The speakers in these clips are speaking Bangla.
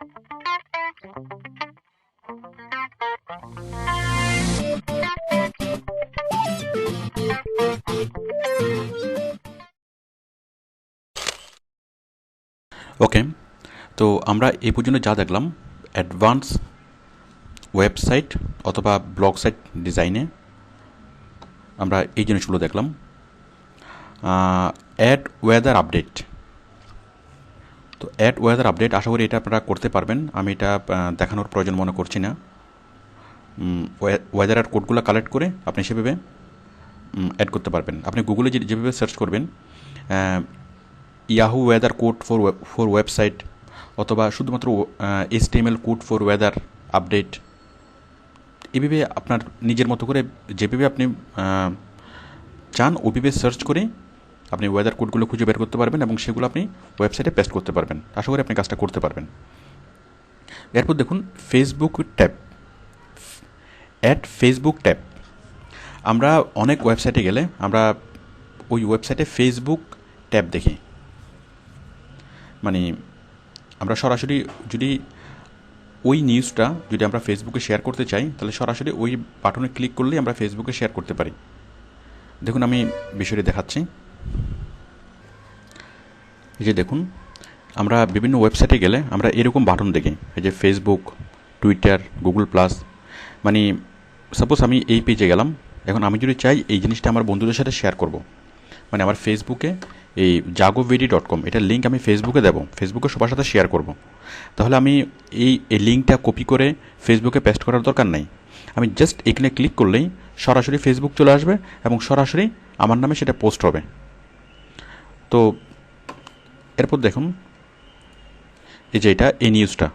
ওকে তো আমরা এই পর্যন্ত যা দেখলাম অ্যাডভান্স ওয়েবসাইট অথবা ব্লগ সাইট ডিজাইনে আমরা এই জিনিসগুলো দেখলাম। অ্যাড ওয়েদার আপডেট তো অ্যাড ওয়েদার আপডেট আশা করি এটা আপনারা করতে পারবেন। আমি এটা দেখানোর প্রয়োজন মনে করছি না। ওয়েদারের কোডগুলো কালেক্ট করে আপনি সেভাবে অ্যাড করতে পারবেন। আপনি গুগলে যেভাবে সার্চ করবেন Yahoo weather code for for website অথবা শুধুমাত্র HTML code for weather update এভাবে আপনার নিজের মতো করে যেভাবে আপনি চান ওইভাবে সার্চ করে আপনি ওয়েদার কোডগুলো খুঁজে বের করতে পারবেন এবং সেগুলো আপনি ওয়েবসাইটে পেস্ট করতে পারবেন। আশা করি আপনি কাজটা করতে পারবেন। এরপর দেখুন Facebook tab at Facebook tab আমরা অনেক ওয়েবসাইটে গেলে আমরা ওই ওয়েবসাইটে ফেসবুক ট্যাব দেখি। মানে আমরা সরাসরি যদি ওই নিউজটা যদি আমরা ফেসবুকে শেয়ার করতে চাই, তাহলে সরাসরি ওই বাটনে ক্লিক করলেই আমরা ফেসবুকে শেয়ার করতে পারি। দেখুন, আমি বিষয়টি দেখাচ্ছি। এই যে দেখুন, আমরা বিভিন্ন ওয়েবসাইটে গেলে আমরা এরকম বাটন দেখি। এই যে ফেসবুক টুইটার গুগল প্লাস মানে সাপোজ আমি এই পেজে গেলাম, এখন আমি যদি চাই এই জিনিসটা আমার বন্ধুদের সাথে শেয়ার করব। মানে আমার ফেসবুকে এই জাগোভিডি ডট কম এটার লিঙ্ক আমি ফেসবুকে দেবো ফেসবুকে সবার সাথে শেয়ার করব। তাহলে আমি এই এই লিঙ্কটা কপি করে ফেসবুকে পেস্ট করার দরকার নেই। আমি জাস্ট এখানে ক্লিক করলেই সরাসরি ফেসবুক চলে আসবে এবং সরাসরি আমার নামে সেটা পোস্ট হবে। তো এরপর দেখুন, এই যে এটা, এই নিউজটা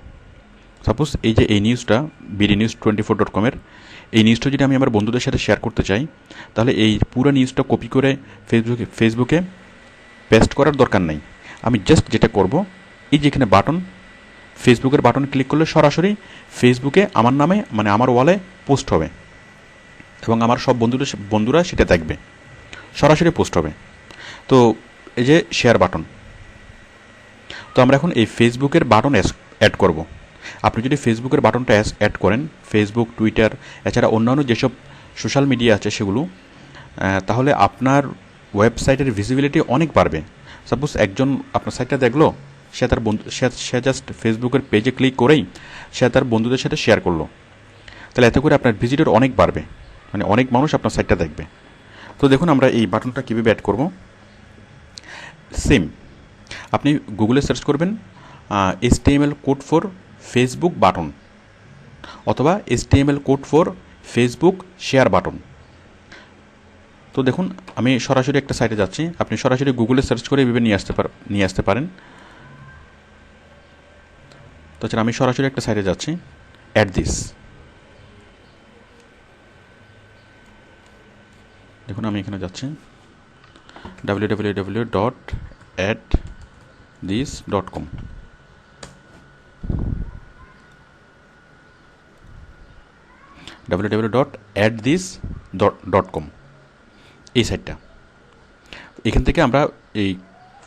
সাপোজ এই যে এই নিউজটা BD news twenty four dot কমের এই নিউজটা যদি আমি আমার বন্ধুদের সাথে শেয়ার করতে চাই, তাহলে এই পুরো নিউজটা কপি করে ফেসবুকে ফেসবুকে পেস্ট করার দরকার নেই। আমি জাস্ট যেটা করব, এই যে এখানে বাটন ফেসবুকের বাটন ক্লিক করলে সরাসরি ফেসবুকে আমার নামে মানে আমার ওয়ালে পোস্ট হবে। এবং আমার সব বন্ধুদের, বন্ধুরা সেটা দেখবে। সরাসরি পোস্ট হবে। তো এই যে শেয়ার বাটন তো আমরা এখন এই ফেসবুকের বাটন অ্যাড করব। আপনি যদি ফেসবুকের বাটনটা অ্যাড করেন ফেসবুক টুইটার এছাড়া অন্যান্য যেসব সোশ্যাল মিডিয়া আছে সেগুলো তাহলে আপনার ওয়েবসাইটের ভিজিবিলিটি অনেক বাড়বে। সাপোজ একজন আপনার সাইটটা দেখল, সে তার বন্ধু, সে জাস্ট ফেসবুকের পেজে ক্লিক করেই সে তার বন্ধুদের সাথে শেয়ার করল। তাহলে এতে করে আপনার ভিজিটর অনেক বাড়বে। মানে অনেক মানুষ আপনার সাইটটা দেখবে। তো দেখুন আমরা এই বাটনটা কীভাবে অ্যাড করব। সেম। আপনি গুগলে সার্চ করবেন S code for Facebook button অথবা S code for Facebook share button. তো দেখুন, আমি সরাসরি একটা সাইটে যাচ্ছি। আপনি সরাসরি গুগলে সার্চ করে এভাবে নিয়ে আসতে পার, নিয়ে আসতে পারেন। তাছাড়া আমি সরাসরি একটা সাইটে যাচ্ছি, অ্যাট দিস। দেখুন, আমি এখানে যাচ্ছি। ডট কম এই সাইটটা এখান থেকে আমরা এই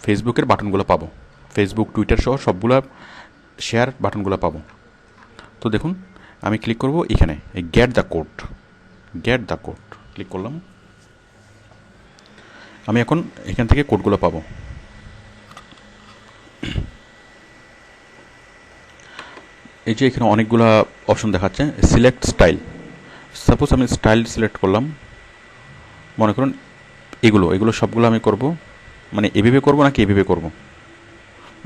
ফেসবুকের বাটনগুলো পাবো। ফেসবুক টুইটার সহ সবগুলো শেয়ার বাটনগুলো পাবো। তো দেখুন, আমি ক্লিক করব এখানে get the code get the code click করলাম। আমি এখন এখান থেকে কোডগুলো পাবো। এই যে এখানে অনেকগুলো অপশন দেখাচ্ছে সিলেক্ট স্টাইল সাপোজ আমি স্টাইল সিলেক্ট করলাম, মনে করুন এগুলো এগুলো সবগুলো আমি করব মানে এভাবে করব নাকি এভাবে করব?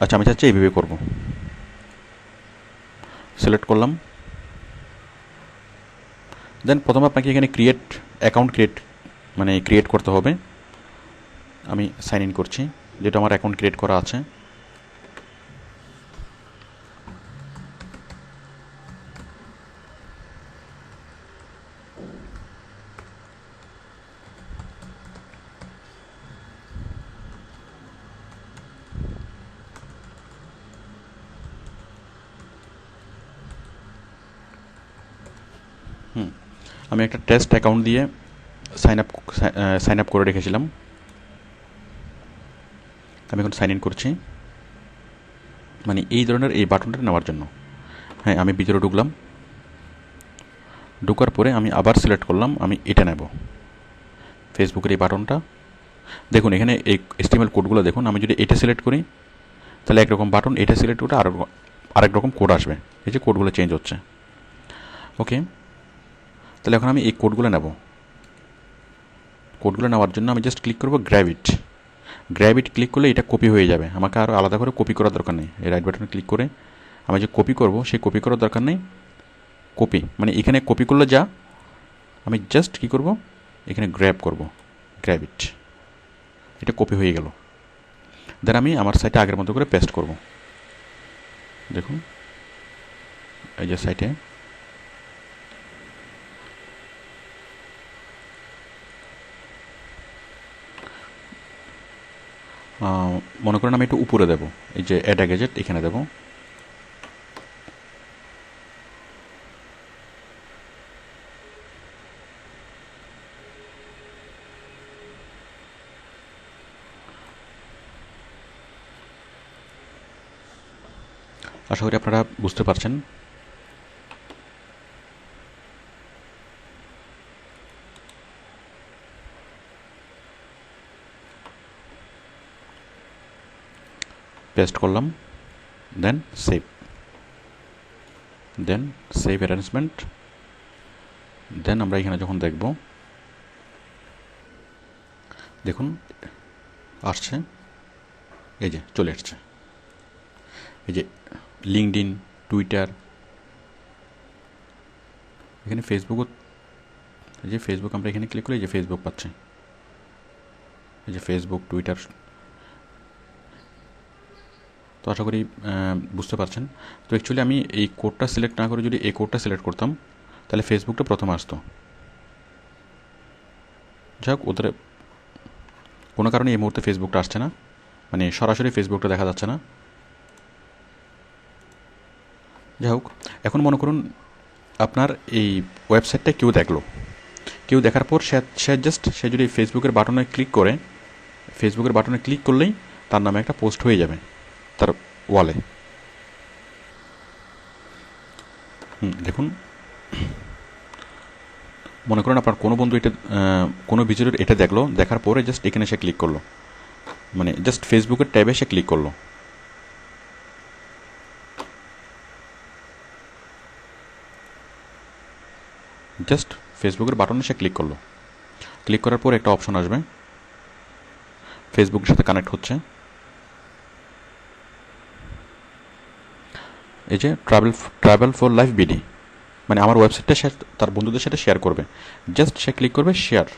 আচ্ছা আমি চাচ্ছি এইভাবে করব। সিলেক্ট করলাম। দেন প্রথমে আপনাকে এখানে ক্রিয়েট অ্যাকাউন্ট ক্রিয়েট মানে ক্রিয়েট করতে হবে। আমি সাইন ইন করছি, যেটা আমার অ্যাকাউন্ট ক্রিয়েট করা আছে। হুম, আমি একটা টেস্ট অ্যাকাউন্ট দিয়ে সাইন আপ সাইন আপ করে রেখেছিলাম। আমি এখন সাইন ইন করছি। মানে এই ধরনের এই বাটনটা নেওয়ার জন্য। হ্যাঁ আমি ভিতরে ঢুকলাম। ঢোকার পরে আমি আবার সিলেক্ট করলাম, আমি এটা নেব। ফেসবুকের এই বাটনটা দেখুন, এখানে এই এস্টিমেল কোডগুলো দেখুন, আমি যদি এটা সিলেক্ট করি, তাহলে একরকম বাটন এটা সিলেক্ট করে আর আরেক রকম কোড আসবে। এই যে কোডগুলো চেঞ্জ হচ্ছে। ওকে তাহলে এখন আমি এই কোডগুলো নেব। কোডগুলো নেওয়ার জন্য আমি জাস্ট ক্লিক করব গ্র্যাভিট গ্র্যাভিট ক্লিক করলে এটা কপি হয়ে যাবে। আমাকে আরও আলাদা করে কপি করার দরকার নেই। এই রাইট বাটনে ক্লিক করে আমি যে কপি করব, সেই কপি করার দরকার নেই। কপি মানে এখানে কপি করলে যা, আমি জাস্ট কী করব? এখানে গ্র্যাব করব। গ্র্যাভিট এটা কপি হয়ে গেল। দেন আমি আমার সাইটে আগের মতো করে পেস্ট করব। দেখুন, এই যে সাইটে মনে করেন আমি একটু উপরে দেব। এই যে অ্যাড গ্যাজেট এখানে দেব। আশা করি আপনারা বুঝতে পারছেন। পেস্ট করলাম then save then save arrangement then আমরা এখানে যখন দেখব, দেখুন, আসছে, এই যে চলে আসছে এই যে লিঙ্কড ইন টুইটার এখানে ফেসবুকও এই যে ফেসবুক আমরা এখানে ক্লিক করি, এই যে ফেসবুক পাচ্ছি, এই যে ফেসবুক টুইটার তো আশা করি বুঝতে পারছেন। তো অ্যাকচুয়ালি আমি এই কোডটা সিলেক্ট না করে যদি এই কোডটা সিলেক্ট করতাম, তাহলে ফেসবুকটা প্রথম আসতো। যাই হোক ওদের কোনো কারণে এই মুহূর্তে ফেসবুকটা আসছে না। মানে সরাসরি ফেসবুকটা দেখা যাচ্ছে না। যাই হোক, এখন মনে করুন আপনার এই ওয়েবসাইটটা কেউ দেখল। কেউ দেখার পর সে সে জাস্ট সে যদি ফেসবুকের বাটনে ক্লিক করে ফেসবুকের বাটনে ক্লিক করলেই তার নামে একটা পোস্ট হয়ে যাবে। তার ওয়ালে দেখুন। মনে করেন আপনার কোনো বন্ধু এটা কোনো ভিজিটর এটা দেখল, দেখার পরে জাস্ট এখানে সে ক্লিক করল। মানে জাস্ট ফেসবুকের ট্যাবে সে ক্লিক করল। জাস্ট ফেসবুকের বাটনে সে ক্লিক করল। ক্লিক করার পর একটা অপশন আসবে। ফেসবুকের সাথে কানেক্ট হচ্ছে। এই যে travel travel for life BD মানে আমার ওয়েবসাইটটা সে তার বন্ধুদের সাথে শেয়ার করবে। জাস্ট সে ক্লিক করবে শেয়ার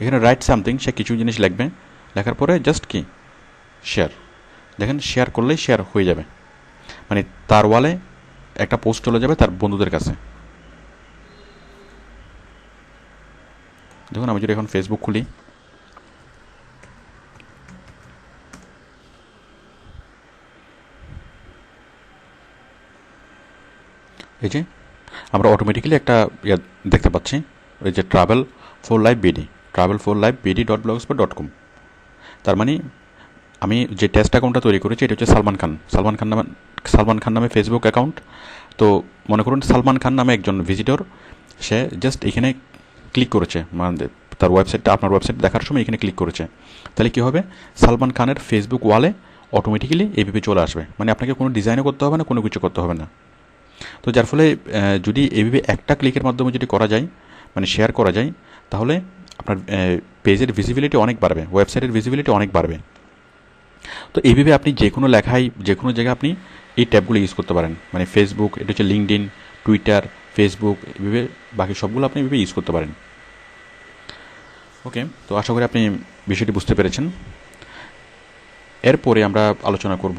এখানে রাইট সামথিং সে কিছু জিনিস লিখবে। লেখার পরে জাস্ট কি? শেয়ার দেখেন শেয়ার করলেই শেয়ার হয়ে যাবে। মানে তার ওয়ালে একটা পোস্ট চলে যাবে তার বন্ধুদের কাছে। দেখুন, আমি যদি এখন ফেসবুক খুলি এই যে, আমরা অটোমেটিক্যালি একটা ইয়ে দেখতে পাচ্ছি ওই যে travel for live BD travel for live BD dot Blogspot dot com তার মানে আমি যে টেস্ট অ্যাকাউন্টটা তৈরি করেছি, এটা হচ্ছে সালমান খান। সালমান খান নামে সালমান খান নামে ফেসবুক অ্যাকাউন্ট তো মনে করুন, সালমান খান নামে একজন ভিজিটর সে জাস্ট এখানে ক্লিক করেছে। মানে তার ওয়েবসাইটটা আপনার ওয়েবসাইট দেখার সময় এখানে ক্লিক করেছে। তাহলে কী হবে? সালমান খানের ফেসবুক ওয়ালে অটোমেটিক্যালি এইভাবে চলে আসবে। মানে আপনাকে কোনো ডিজাইনও করতে হবে না, কোনো কিছু করতে হবে না। তো যার ফলে যদি এইভাবে একটা ক্লিকের মাধ্যমে যদি করা যায় মানে শেয়ার করা যায়, তাহলে আপনার পেজের ভিজিবিলিটি অনেক বাড়বে ওয়েবসাইটের ভিজিবিলিটি অনেক বাড়বে। তো এইভাবে আপনি যে কোনো লেখায় যে কোনো জায়গায় আপনি এই ট্যাবগুলো ইউজ করতে পারেন। মানে ফেসবুক এটা হচ্ছে লিঙ্কড টুইটার ফেসবুক এভাবে বাকি সবগুলো আপনি এভাবে ইউজ করতে পারেন। ওকে তো আশা করি আপনি বিষয়টি বুঝতে পেরেছেন। এরপরে আমরা আলোচনা করব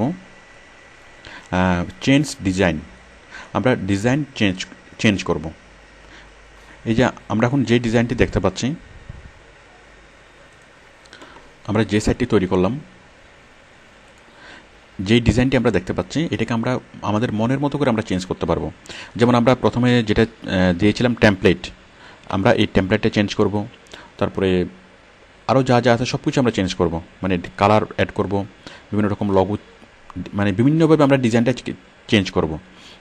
চেঞ্জ ডিজাইন আমরা ডিজাইন চেঞ্জ চেঞ্জ করব। এই যে আমরা এখন যে ডিজাইনটি দেখতে পাচ্ছি, আমরা যে সাইটটি তৈরি করলাম যেই ডিজাইনটি আমরা দেখতে পাচ্ছি, এটাকে আমরা আমাদের মনের মতো করে আমরা চেঞ্জ করতে পারব। যেমন আমরা প্রথমে যেটা দিয়েছিলাম টেমপ্লেট আমরা এই টেমপ্লেটটা চেঞ্জ করব, তারপরে আরও যা যা আছে সব কিছু আমরা চেঞ্জ করব। মানে কালার অ্যাড করব, বিভিন্ন রকম লগো মানে বিভিন্নভাবে আমরা ডিজাইনটা চেঞ্জ করব।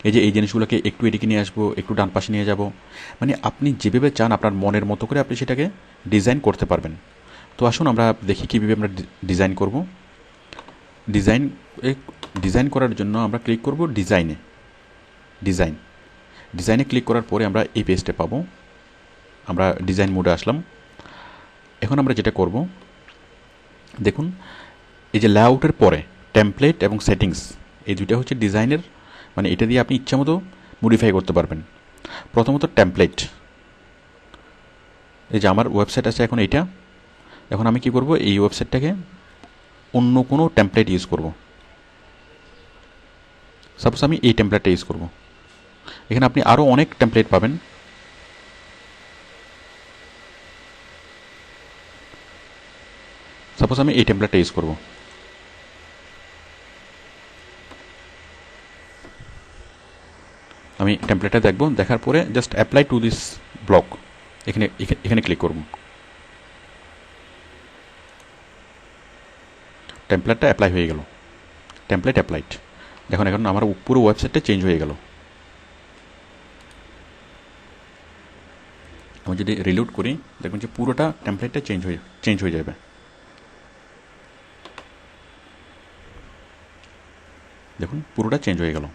এই যে এই জিনিসগুলোকে একটু এদিকে নিয়ে আসব, একটু ডান পাশে নিয়ে যাব। মানে আপনি যেভাবে চান আপনার মনের মতো করে আপনি সেটাকে ডিজাইন করতে পারবেন। তো আসুন আমরা দেখি কীভাবে আমরা ডিজাইন করব। ডিজাইন ডিজাইন করার জন্য আমরা ক্লিক করব ডিজাইনে ডিজাইন ডিজাইনে ক্লিক করার পরে আমরা এই পেজটা পাবো। আমরা ডিজাইন মোডে আসলাম। এখন আমরা যেটা করব, দেখুন, এই যে লেআউটের পরে টেমপ্লেট এবং সেটিংস এই দুইটা হচ্ছে ডিজাইনের মানে এটা দিয়ে আপনি ইচ্ছা মতো মডিফাই করতে পারবেন। প্রথমত টেমপ্লেট এই যে আমার ওয়েবসাইট আছে এখন এইটা। এখন আমি কি করব? এই ওয়েবসাইটটাকে অন্য কোনো টেমপ্লেট ইউজ করব। সাপোজ আমি এই টেমপ্লেটটা ইউজ করব। এখানে আপনি আরও অনেক টেমপ্লেট পাবেন। সাপোজ আমি এই টেমপ্লেটটা ইউজ করব। আমি টেমপ্লেটটা দেখব, দেখার পরে just apply to this block এখানে এখানে ক্লিক করব। টেমপ্লেটটা অ্যাপ্লাই হয়ে গেল। টেমপ্লেট অ্যাপ্লাইড দেখুন, এখন আমার পুরো ওয়েবসাইটটা চেঞ্জ হয়ে গেল। আমি যদি রিলোড করি, দেখুন যে পুরোটা টেমপ্লেটটা চেঞ্জ হয়ে চেঞ্জ হয়ে যাবে। দেখুন, পুরোটা চেঞ্জ হয়ে গেল।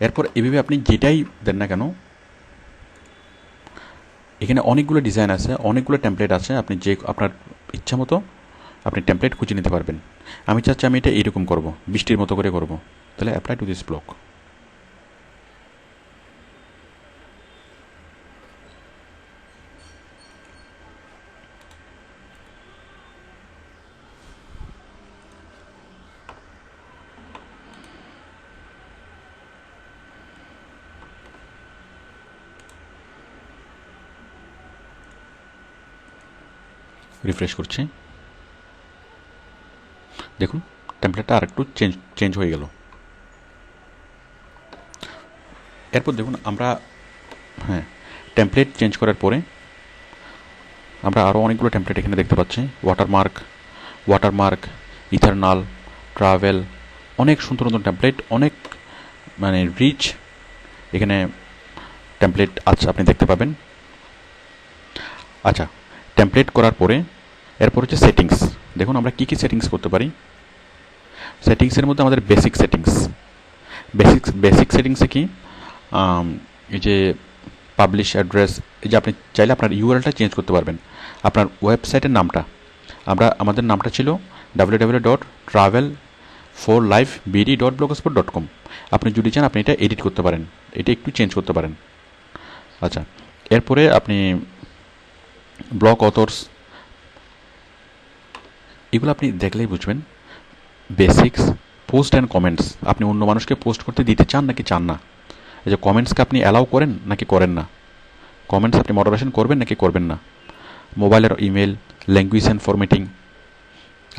এরপর এভাবে আপনি যেটাই দেন না কেন, এখানে অনেকগুলো ডিজাইন আছে, অনেকগুলো টেমপ্লেট আছে, আপনি যে আপনার ইচ্ছা মতো আপনি টেমপ্লেট খুঁজে নিতে পারবেন। আমি চাচ্ছি আমি এটা এরকম করব, বৃষ্টির মতো করে করব। তাহলে apply to this block refresh করছি। দেখুন টেমপ্লেটটা আর একটু চেঞ্জ চেঞ্জ হয়ে গেল। এরপর দেখুন, আমরা হ্যাঁ টেমপ্লেট চেঞ্জ করার পরে আমরা আরও অনেকগুলো টেমপ্লেট এখানে দেখতে পাচ্ছি। ওয়াটারমার্ক ওয়াটারমার্ক ইথারনাল ট্রাভেল অনেক সুন্দর সুন্দর টেমপ্লেট অনেক মানে রিচ এখানে টেমপ্লেট আছে, আপনি দেখতে পাবেন। আচ্ছা টেমপ্লেট করার পরে এরপর হচ্ছে সেটিংস দেখুন, আমরা কী কী সেটিংস করতে পারি? সেটিংসের মধ্যে আমাদের বেসিক সেটিংস বেসিক বেসিক সেটিংসে কি? এই যে পাবলিশ অ্যাড্রেস এই যে আপনি চাইলে আপনার ইউআরএলটা চেঞ্জ করতে পারবেন। আপনার ওয়েবসাইটের নামটা। আমরা, আমাদের নামটা ছিল W W dot travel for life BD dot Blogspot dot com আপনি যদি চান, আপনি এটা এডিট করতে পারেন। এটা একটু চেঞ্জ করতে পারেন। আচ্ছা এরপরে আপনি ব্লগ অথর্স এগুলো আপনি দেখলেই বুঝবেন। বেসিক্স পোস্ট অ্যান্ড কমেন্টস আপনি অন্য মানুষকে পোস্ট করতে দিতে চান নাকি চান না? এই যে কমেন্টসকে আপনি অ্যালাউ করেন নাকি করেন না? কমেন্টস আপনি মডারেশন করবেন নাকি করবেন না? মোবাইলের ইমেল ল্যাঙ্গুয়েজ অ্যান্ড ফরম্যাটিং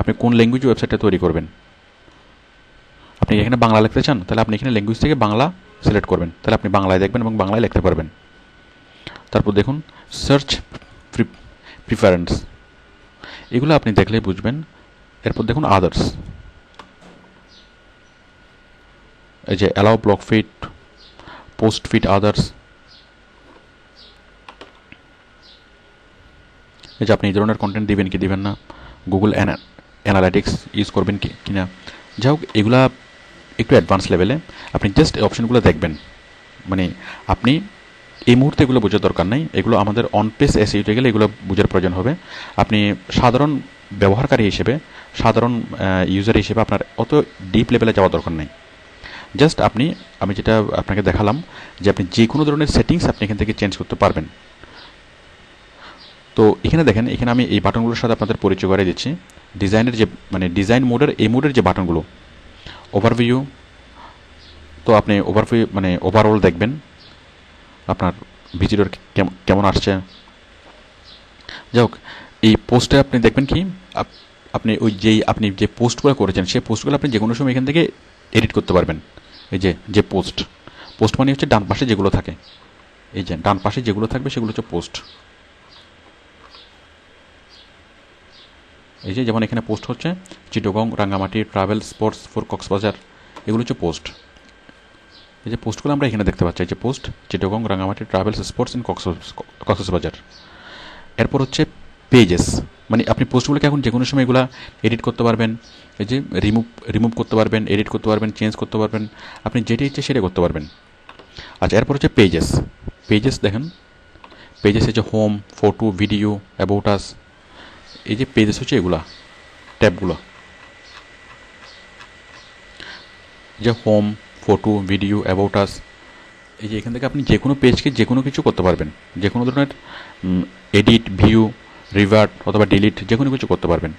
আপনি কোন ল্যাঙ্গুয়েজ ওয়েবসাইটটা তৈরি করবেন? আপনি এখানে বাংলা লিখতে চান? তাহলে আপনি এখানে ল্যাঙ্গুয়েজ থেকে বাংলা সিলেক্ট করবেন। তাহলে আপনি বাংলায় দেখবেন এবং বাংলায় লিখতে পারবেন। তারপর দেখুন সার্চ প্রিফারেন্স এগুলো আপনি দেখলেই বুঝবেন। এরপর দেখুন আদার্স এই যে allow block fit post fit others এই যে আপনি এই ধরনের কন্টেন্ট দিবেন কি দিবেন না? গুগল অ্যানালাইটিক্স ইউজ করবেন কি কিনা। যাই হোক, এগুলা একটু অ্যাডভান্স লেভেলে আপনি জাস্ট এই অপশনগুলো দেখবেন। মানে আপনি এই মুহূর্তে এগুলো বোঝার দরকার নেই। এগুলো আমাদের অন পেস এসে উঠে গেলে এগুলো বোঝার প্রয়োজন হবে। আপনি সাধারণ ব্যবহারকারী হিসেবে, সাধারণ ইউজার হিসেবে আপনার অত ডিপ লেভেলে যাওয়ার দরকার নেই। জাস্ট আপনি, আমি যেটা আপনাকে দেখালাম যে আপনি যে কোনো ধরনের সেটিংস আপনি এখান থেকে চেঞ্জ করতে পারবেন। তো এখানে দেখেন, এখানে আমি এই বাটনগুলোর সাথে আপনাদের পরিচয় করে দিচ্ছি। ডিজাইনের যে মানে ডিজাইন মোডের এই মোডের যে বাটনগুলো ওভারভিউ তো আপনি ওভারভিউ মানে ওভারঅল দেখবেন। আপনার ভিজিটর কেমন আসছে? যাই হোক এই পোস্টে আপনি দেখবেন কি, আপ- আপনি ওই যেই, আপনি যে পোস্টগুলো করেছেন, সেই পোস্টগুলো আপনি যে কোনো সময় এখান থেকে এডিট করতে পারবেন। এই যে যে পোস্ট পোস্ট মানে হচ্ছে ডান পাশে যেগুলো থাকে। এই যে, ডান পাশে যেগুলো থাকবে সেগুলো হচ্ছে পোস্ট এই যে, যেমন এখানে পোস্ট হচ্ছে, Chittagong, Rangamati travel sports for Cox's Bazar, এগুলো হচ্ছে পোস্ট এই যে পোস্টগুলো আমরা এখানে দেখতে পাচ্ছি, এই যে post Chittagong Rangamati travels sports in Cox's Bazar এরপর হচ্ছে পেজেস। মানে আপনি পোস্টগুলোকে এখন যে কোনো সময় এগুলো এডিট করতে পারবেন, এই যে রিমুভ রিমুভ করতে পারবেন, এডিট করতে পারবেন, চেঞ্জ করতে পারবেন, আপনি যেটা ইচ্ছে সেটা করতে পারবেন। আচ্ছা এরপর হচ্ছে পেজেস। পেজেস দেখেন, পেজেস হচ্ছে home, photo, video about us এই যে পেজেস হচ্ছে এগুলা, ট্যাবগুলো। যে home photo video about us এই যে এখান থেকে আপনি যে কোনো পেজকে যে কোনো কিছু করতে পারবেন। যে কোনো ধরনের এডিট ভিউ রিভার্ট অথবা ডিলিট যে কোনো কিছু করতে পারবেন।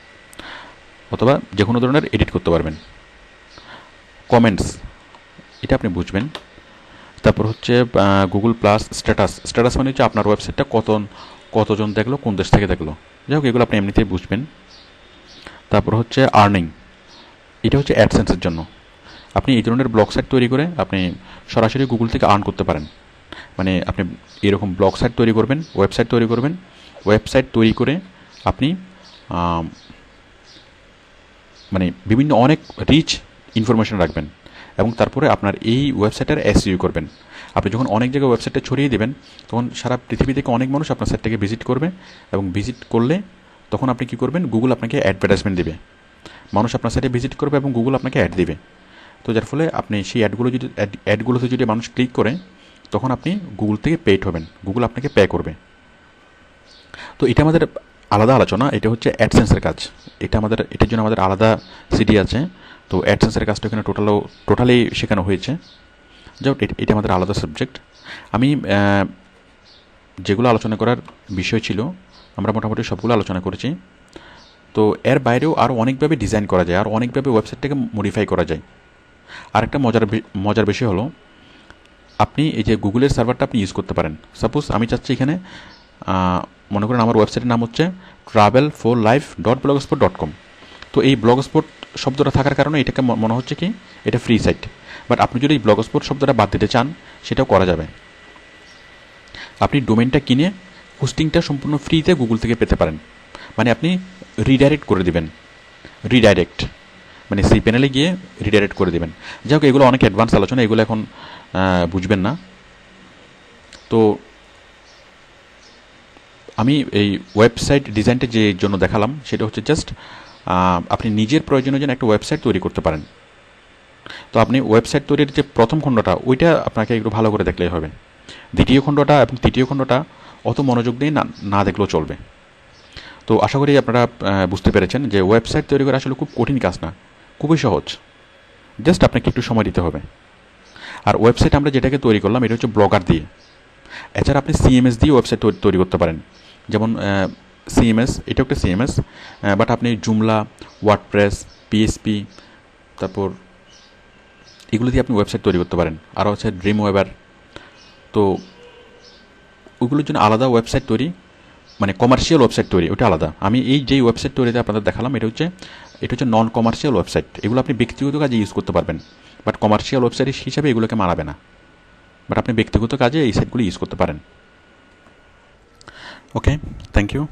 অথবা যে কোনো ধরনের এডিট করতে পারবেন। কমেন্টস এটা আপনি বুঝবেন। তারপর হচ্ছে গুগল প্লাস স্ট্যাটাস স্ট্যাটাস মানে হচ্ছে আপনার ওয়েবসাইটটা কত কতজন দেখল, কোন দেশ থেকে দেখল। যাই হোক, এগুলো আপনি এমনিতেই বুঝবেন। তারপর হচ্ছে আর্নিং এটা হচ্ছে অ্যাডসেন্সের জন্য। আপনি এই ধরনের ব্লগ সাইট তৈরি করে আপনি সরাসরি গুগল থেকে আর্ন করতে পারেন। মানে আপনি এরকম ব্লগ সাইট তৈরি করবেন ওয়েবসাইট তৈরি করবেন ওয়েবসাইট তৈরি করে আপনি মানে বিভিন্ন অনেক রিচ ইনফরমেশন রাখবেন এবং তারপরে আপনার এই ওয়েবসাইটের এসইউ করবেন। আপনি যখন অনেক জায়গায় ওয়েবসাইটটা ছড়িয়ে দেবেন, তখন সারা পৃথিবী থেকে অনেক মানুষ আপনার সাইটটাকে ভিজিট করবে এবং ভিজিট করলে তখন আপনি কি করবেন? গুগল আপনাকে অ্যাডভার্টাইজমেন্ট দেবে। মানুষ আপনার সাইটে ভিজিট করবে এবং গুগল আপনাকে অ্যাড দেবে। তো যার ফলে আপনি সেই অ্যাডগুলো যদি অ্যাড অ্যাডগুলোতে যদি মানুষ ক্লিক করে, তখন আপনি গুগল থেকে পেড হবেন। গুগল আপনাকে পে করবে। তো এটা আমাদের আলাদা আলোচনা। এটা হচ্ছে অ্যাডসেন্সের কাজ। এটা আমাদের, এটার জন্য আমাদের আলাদা সিডি আছে। তো অ্যাডসেন্সের কাজটা এখানে টোটালও টোটালি শেখানো হয়েছে। যাই এটা আমাদের আলাদা সাবজেক্ট আমি যেগুলো আলোচনা করার বিষয় ছিল, আমরা মোটামুটি সবগুলো আলোচনা করেছি। তো এর বাইরেও আরও অনেকভাবে ডিজাইন করা যায়, আর অনেকভাবে ওয়েবসাইটটাকে মডিফাই করা যায়। আরেকটা মজার মজার বিষয় হলো, আপনি এই যে গুগলের সার্ভারটা আপনি ইউজ করতে পারেন। সাপোজ আমি চাচ্ছি এখানে মনে করেন আমার ওয়েবসাইটের নাম হচ্ছে travel for life dot Blogspot dot com তো এই ব্লগ স্পট শব্দটা থাকার কারণে এটাকে মনে হচ্ছে কি, এটা ফ্রি সাইট বাট আপনি যদি এই স্পট শব্দটা বাদ দিতে চান, সেটাও করা যাবে। আপনি ডোমেনটা কিনে হোস্টিংটা সম্পূর্ণ ফ্রিতে গুগল থেকে পেতে পারেন। মানে আপনি রিডাইরেক্ট করে দিবেন। রিডাইরেক্ট মানে সেই প্যানেলে গিয়ে রিডাইরেক্ট করে দেবেন। যাই হোক এগুলো অনেক অ্যাডভান্স আলোচনা, এগুলো এখন বুঝবেন না। তো আমি এই ওয়েবসাইট ডিজাইনটা যে জন্য দেখালাম, সেটা হচ্ছে জাস্ট আপনি নিজের প্রয়োজনের জন্য একটা ওয়েবসাইট তৈরি করতে পারেন। তো আপনি ওয়েবসাইট তৈরির যে প্রথম খণ্ডটা, ওইটা আপনাকে একটু ভালো করে দেখলেই হবে। দ্বিতীয় খণ্ডটা এবং তৃতীয় খণ্ডটা অত মনোযোগ দিয়ে না না দেখলেও চলবে। তো আশা করি আপনারা বুঝতে পেরেছেন যে ওয়েবসাইট তৈরি করা আসলে খুব কঠিন কাজ না। খুবই সহজ। জাস্ট আপনাকে একটু সময় দিতে হবে। আর ওয়েবসাইট আমরা যেটাকে তৈরি করলাম, এটা হচ্ছে ব্লগার দিয়ে। এছাড়া আপনি সিএমএস দিয়ে ওয়েবসাইট তৈরি করতে পারেন। যেমন সিএমএস এটা একটা সিএমএস বাট আপনি জুমলা ওয়ার্ডপ্রেস পিএসপি তারপর এগুলো দিয়ে আপনি ওয়েবসাইট তৈরি করতে পারেন। আরও হচ্ছে ড্রিম ওয়েবার তো ওইগুলোর জন্য আলাদা ওয়েবসাইট তৈরি। মানে কমার্শিয়াল ওয়েবসাইট তৈরি, ওটা আলাদা। আমি এই যে ওয়েবসাইট তৈরিতে আপনাদের দেখালাম, এটা হচ্ছে এটা হচ্ছে নন কমার্শিয়াল ওয়েবসাইট এগুলো আপনি ব্যক্তিগত কাজে ইউজ করতে পারবেন। বাট কমার্শিয়াল ওয়েবসাইট হিসাবে এগুলোকে মানাবে না। বাট আপনি ব্যক্তিগত কাজে এই সাইটগুলো ইউজ করতে পারেন। Okay thank you